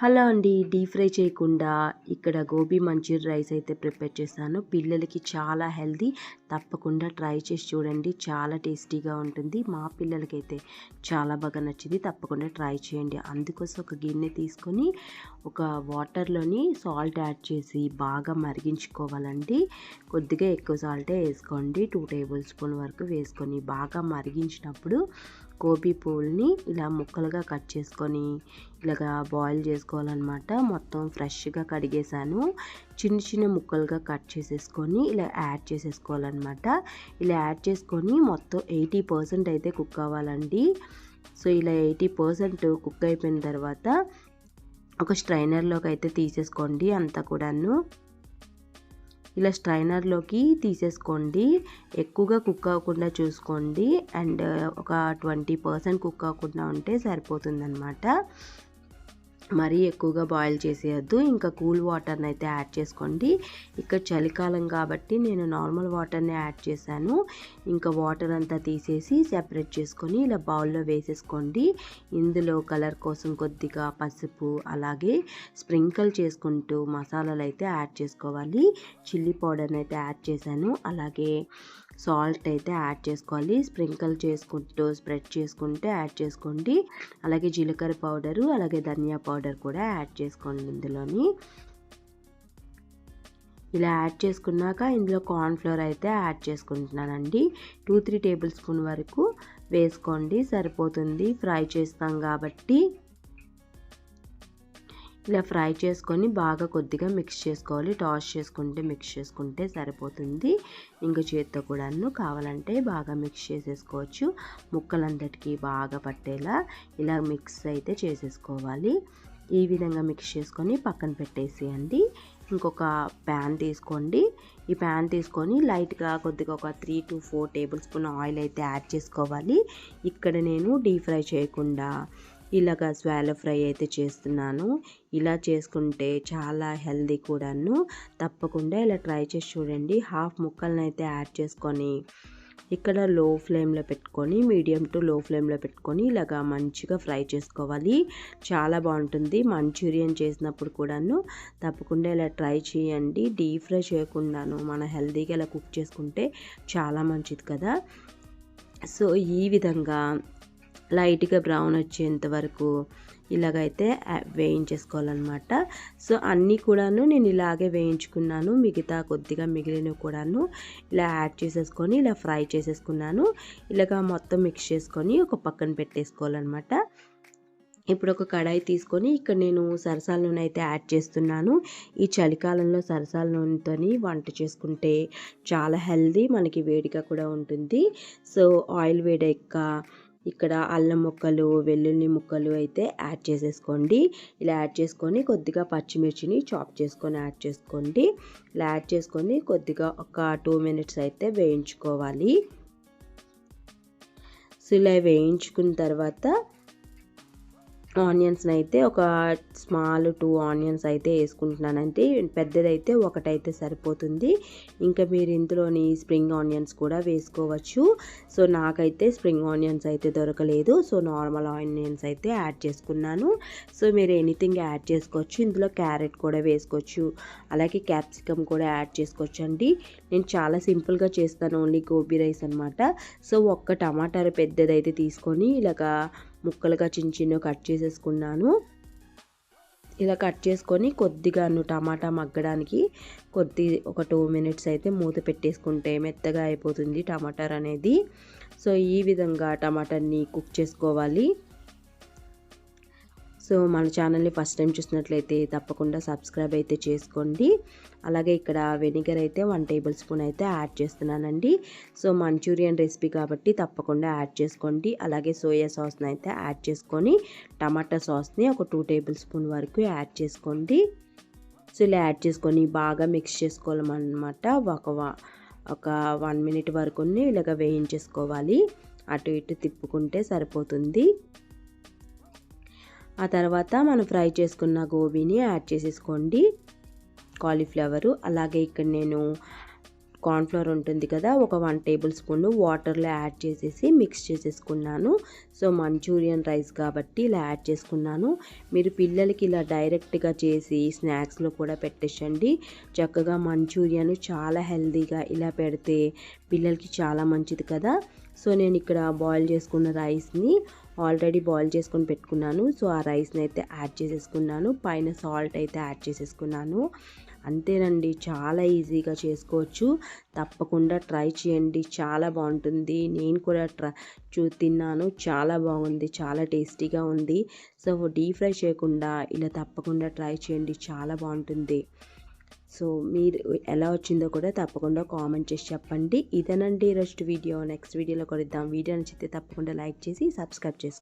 Hello అండి deep fry చేయకుండా ఇక్కడ గోబీ మంచూరి రైస్ అయితే ప్రిపేర్ చేశాను. పిల్లలకి చాలా హెల్దీ తప్పకుండా ట్రై చేసి చూడండి. చాలా టేస్టీగా ఉంటుంది. మా పిల్లలకైతే చాలా బాగా నచ్చింది. తప్పకుండా ట్రై చేయండి. అందుకోసం ఒక గిన్నె తీసుకొని ఒక వాటర్లోని సాల్ట్ యాడ్ చేసి బాగా మరిగించుకోవాలండి. కొద్దిగా ఎక్కువ సాల్టే వేసుకోండి. టూ టేబుల్ స్పూన్ వరకు వేసుకొని బాగా మరిగించినప్పుడు గోబీ పూల్ని ఇలా ముక్కలుగా కట్ చేసుకొని ఇలాగా బాయిల్ చేసుకోవాలన్నమాట. మొత్తం ఫ్రెష్గా కడిగేసాను చిన్న చిన్న ముక్కలుగా కట్ చేసేసుకొని ఇలా యాడ్ చేసేసుకోవాలన్నమాట. అనమాట ఇలా యాడ్ చేసుకొని మొత్తం ఎయిటీ పర్సెంట్ అయితే కుక్ అవ్వాలండి. సో ఇలా ఎయిటీ పర్సెంట్ కుక్ అయిపోయిన తర్వాత ఒక స్ట్రైనర్లోకి అయితే తీసేసుకోండి అంతా కూడాను. ఇలా స్ట్రైనర్లోకి తీసేసుకోండి. ఎక్కువగా కుక్ అవ్వకుండా చూసుకోండి. అండ్ ఒక ట్వంటీ పర్సెంట్ కుక్ అవ్వకుండా ఉంటే సరిపోతుందన్నమాట. మరీ ఎక్కువగా బాయిల్ చేసేయద్దు. ఇంకా కూల్ వాటర్ని అయితే యాడ్ చేసుకోండి. ఇక్కడ చలికాలం కాబట్టి నేను నార్మల్ వాటర్ని యాడ్ చేశాను. ఇంకా వాటర్ అంతా తీసేసి సెపరేట్ చేసుకొని ఇలా బౌల్లో వేసేసుకోండి. ఇందులో కలర్ కోసం కొద్దిగా పసుపు అలాగే స్ప్రింకిల్ చేసుకుంటూ మసాలాలు అయితే యాడ్ చేసుకోవాలి. చిల్లీ పౌడర్ని అయితే యాడ్ చేశాను. అలాగే సాల్ట్ అయితే యాడ్ చేసుకోవాలి. స్ప్రింకిల్ చేసుకుంటూ స్ప్రెడ్ చేసుకుంటే యాడ్ చేసుకోండి. అలాగే జీలకర్ర పౌడరు అలాగే ధనియా పౌడర్ కూడా యాడ్ చేసుకోండి ఇందులోని. ఇలా యాడ్ చేసుకున్నాక ఇందులో కార్న్ఫ్లోర్ అయితే యాడ్ చేసుకుంటున్నానండి. టూ త్రీ టేబుల్ స్పూన్ వరకు వేసుకోండి. సరిపోతుంది. ఫ్రై చేస్తాం కాబట్టి ఇలా ఫ్రై చేసుకొని బాగా కొద్దిగా మిక్స్ చేసుకోవాలి. టాస్ చేసుకుంటే మిక్స్ చేసుకుంటే సరిపోతుంది. ఇంకా చేత్తో కూడాను కావాలంటే బాగా మిక్స్ చేసేసుకోవచ్చు. ముక్కలందరికీ బాగా పట్టేలా ఇలా మిక్స్ అయితే చేసేసుకోవాలి. ఈ విధంగా మిక్స్ చేసుకొని పక్కన పెట్టేసేయండి. ఇంకొక ప్యాన్ తీసుకోండి. ఈ ప్యాన్ తీసుకొని లైట్గా కొద్దిగా ఒక three to four tablespoon oil అయితే యాడ్ చేసుకోవాలి. ఇక్కడ నేను డీప్ ఫ్రై చేయకుండా ఇలాగా స్వాలో ఫ్రై అయితే చేస్తున్నాను. ఇలా చేసుకుంటే చాలా హెల్దీ కూడాను. తప్పకుండా ఇలా ట్రై చేసి చూడండి. హాఫ్ ముక్కలను అయితే యాడ్ చేసుకొని ఇక్కడ లో ఫ్లేమ్లో పెట్టుకొని మీడియం టు లో ఫ్లేమ్లో పెట్టుకొని ఇలాగా మంచిగా ఫ్రై చేసుకోవాలి. చాలా బాగుంటుంది. మంచూరియన్ చేసినప్పుడు కూడాను తప్పకుండా ఇలా ట్రై చేయండి. డీప్ ఫ్రై చేయకుండాను మన హెల్దీగా ఇలా కుక్ చేసుకుంటే చాలా మంచిది కదా. సో ఈ విధంగా లైట్గా బ్రౌన్ వచ్చేంత వరకు ఇలాగైతే వేయించేసుకోవాలన్నమాట. సో అన్నీ కూడాను నేను ఇలాగే వేయించుకున్నాను. మిగతా కొద్దిగా మిగిలినవి కూడాను ఇలా యాడ్ చేసేసుకొని ఇలా ఫ్రై చేసేసుకున్నాను. ఇలాగ మొత్తం మిక్స్ చేసుకొని ఒక పక్కన పెట్టేసుకోవాలన్నమాట. ఇప్పుడు ఒక కడాయి తీసుకొని ఇక్కడ నేను సరసాల నూనె అయితే యాడ్ చేస్తున్నాను. ఈ చలికాలంలో సరసాల నూనెతో వంట చేసుకుంటే చాలా హెల్దీ మనకి వేడిగా కూడా ఉంటుంది. సో ఆయిల్ వేడెక్క ఇక్కడ అల్లం ముక్కలు వెల్లుల్లి ముక్కలు అయితే యాడ్ చేసేసుకోండి. ఇలా యాడ్ చేసుకొని కొద్దిగా పచ్చిమిర్చిని చాప్ చేసుకొని యాడ్ చేసుకోండి. ఇలా యాడ్ చేసుకొని కొద్దిగా ఒక టూ మినిట్స్ అయితే వేయించుకోవాలి. సో ఇలా వేయించుకున్న తర్వాత ఆనియన్స్ని అయితే ఒక స్మాల్ టూ ఆనియన్స్ అయితే వేసుకుంటున్నానంటే పెద్దదైతే ఒకటైతే సరిపోతుంది. ఇంకా మీరు ఇందులోని స్ప్రింగ్ ఆనియన్స్ కూడా వేసుకోవచ్చు. సో నాకైతే స్ప్రింగ్ ఆనియన్స్ అయితే దొరకలేదు. సో నార్మల్ ఆనియన్స్ అయితే యాడ్ చేసుకున్నాను. సో మీరు ఎనీథింగ్ యాడ్ చేసుకోవచ్చు. ఇందులో క్యారెట్ కూడా వేసుకోవచ్చు. అలాగే క్యాప్సికమ్ కూడా యాడ్ చేసుకోవచ్చు అండి నేను చాలా సింపుల్గా చేస్తాను. ఓన్లీ గోబీ రైస్ అనమాట సో ఒక్క టమాటాలు పెద్దదైతే తీసుకొని ఇలాగా ముక్కలుగా చిన్న చిన్న కట్ చేసేసుకున్నాను. ఇలా కట్ చేసుకొని కొద్దిగా టమాటా మగ్గడానికి కొద్ది ఒక టూ మినిట్స్ అయితే మూత పెట్టేసుకుంటే మెత్తగా అయిపోతుంది టమాటార్ అనేది సో ఈ విధంగా టమాటాని కుక్ చేసుకోవాలి. సో మన ఛానల్ని ఫస్ట్ టైం చూసినట్లయితే తప్పకుండా సబ్స్క్రైబ్ అయితే చేసుకోండి. అలాగే ఇక్కడ వెనిగర్ అయితే వన్ టేబుల్ స్పూన్ అయితే యాడ్ చేస్తున్నానండి. సో మంచూరియన్ రెసిపీ కాబట్టి తప్పకుండా యాడ్ చేసుకోండి. అలాగే సోయా సాస్ని అయితే యాడ్ చేసుకొని టమాటా సాస్ని ఒక టూ టేబుల్ స్పూన్ వరకు యాడ్ చేసుకోండి. సో ఇలా యాడ్ చేసుకొని బాగా మిక్స్ చేసుకోవాలన్నమాట. ఒక ఒక వన్ మినిట్ వరకు ఇలాగ వేయించేసుకోవాలి. అటు ఇటు తిప్పుకుంటే సరిపోతుంది. ఆ తర్వాత మనం ఫ్రై చేసుకున్న గోబీని యాడ్ చేసేసుకోండి. కాలీఫ్లవరు అలాగే ఇక్కడ నేను కార్న్ఫ్లవర్ ఉంటుంది కదా ఒక వన్ టేబుల్ స్పూన్ వాటర్లో యాడ్ చేసేసి మిక్స్ చేసేసుకున్నాను. సో మంచూరియన్ రైస్ కాబట్టి ఇలా యాడ్ చేసుకున్నాను. మీరు పిల్లలకి ఇలా డైరెక్ట్గా చేసి స్నాక్స్లో కూడా పెట్టేసండి. చక్కగా మంచూరియన్ చాలా హెల్తీగా ఇలా పెడితే పిల్లలకి చాలా మంచిది కదా. సో నేను ఇక్కడ బాయిల్ చేసుకున్న రైస్ని ఆల్రెడీ బాయిల్ చేసుకొని పెట్టుకున్నాను. సో ఆ రైస్ని అయితే యాడ్ చేసేసుకున్నాను. పైన సాల్ట్ అయితే యాడ్ చేసేసుకున్నాను. అంతేనండి చాలా ఈజీగా చేసుకోవచ్చు. తప్పకుండా ట్రై చేయండి. చాలా బాగుంటుంది. నేను కూడా ట్రై చూ తిన్నాను. చాలా బాగుంది. చాలా టేస్టీగా ఉంది. సో డీప్ ఫ్రై చేయకుండా ఇలా తప్పకుండా ట్రై చేయండి. చాలా బాగుంటుంది. సో మీరు ఎలా వచ్చిందో కూడా తప్పకుండా కామెంట్ చేసి చెప్పండి. ఇదేనండి ఈరోజు వీడియో. నెక్స్ట్ వీడియోలో కొడిద్దాం వీడియో నచ్చితే తప్పకుండా లైక్ చేసి సబ్స్క్రైబ్ చేసుకోండి.